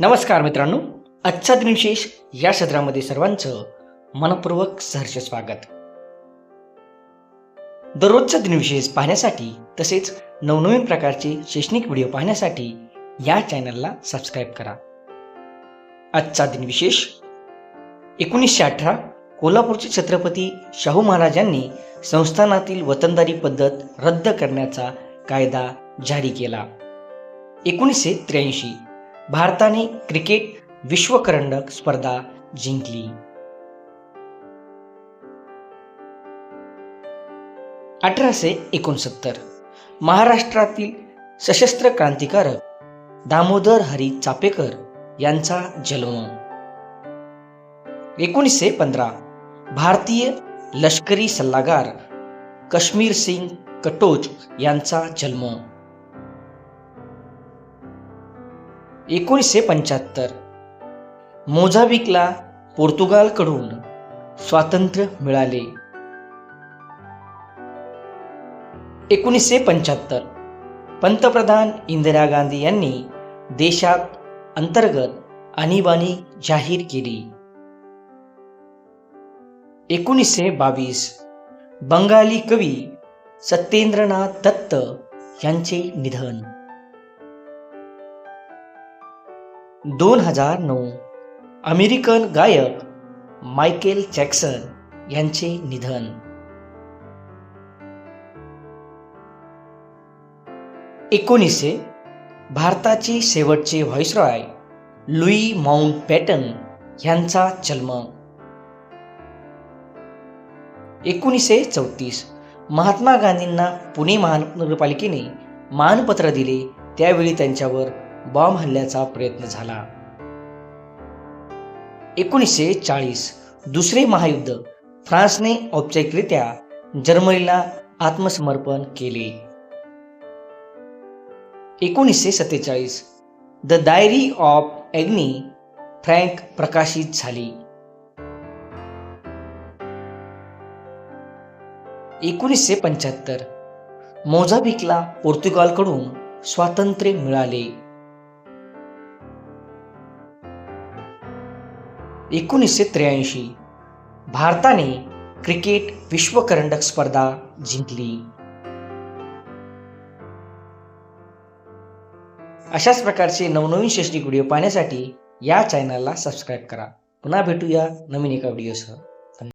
नमस्कार मित्रांनो. आजचा दिनविशेष या सदरामध्ये सर्वांचं मनपूर्वक सहर्ष स्वागत. दररोजचा दिनविशेष पाहण्यासाठी तसेच नवनवीन प्रकारचे शैक्षणिक व्हिडिओ पाहण्यासाठी या चॅनलला सबस्क्राईब करा. आजचा दिनविशेष एकोणीसशे अठरा कोल्हापूरचे छत्रपती शाहू महाराजांनी संस्थानातील वतनदारी पद्धत रद्द करण्याचा कायदा जारी केला. एकोणीसशे त्र्याऐंशी भारताने क्रिकेट विश्वकरंडक स्पर्धा जिंकली. अठराशे एकोणसत्तर. महाराष्ट्रातील सशस्त्र क्रांतिकारक दामोदर हरी चापेकर यांचा जन्म. एकोणीसशे पंधरा. भारतीय लष्करी सल्लागार कश्मीर सिंग कटोच यांचा जन्म. एकोणीसशे पंच्याहत्तर. मोझाबिकला पोर्तुगालकडून स्वातंत्र्य मिळाले. एकोणीसशे पंच्याहत्तर. पंतप्रधान इंदिरा गांधी यांनी देशात अंतर्गत आणीबाणी जाहीर केली. एकोणीसशे बावीस. बंगाली कवी सत्येंद्रनाथ दत्त यांचे निधन. दोन हजार नऊ. अमेरिकन गायक मायकेल जॅक्सन यांचे निधन. एकोणीसशे भारताचे शेवटचे व्हॉइसरॉय लुई माउंट पॅटन यांचा जन्म. एकोणीसशे चौतीस महात्मा गांधींना पुणे महानगरपालिकेने मानपत्र दिले त्यावेळी त्यांच्यावर बॉम्ब हल्ल्याचा प्रयत्न झाला. एकोणीसशे चाळीस दुसरे महायुद्ध फ्रान्सने औपचारिकरित्या जर्मनीला आत्मसमर्पण केले. एकोणीसशे सत्तेचाळीस the diary of Anne Frank प्रकाशित झाली. एकोणीसशे पंच्याहत्तर मोझाबिकला पोर्तुगालकडून स्वातंत्र्य मिळाले. एकोणीसशे त्र्याऐंशी. भारताने क्रिकेट विश्वकरंडक स्पर्धा जिंकली. अशाच प्रकारचे नवनवीन शैक्षणिक व्हिडिओ पाहण्यासाठी या चॅनलला सबस्क्राईब करा. पुन्हा भेटूया नवीन एका व्हिडिओसह.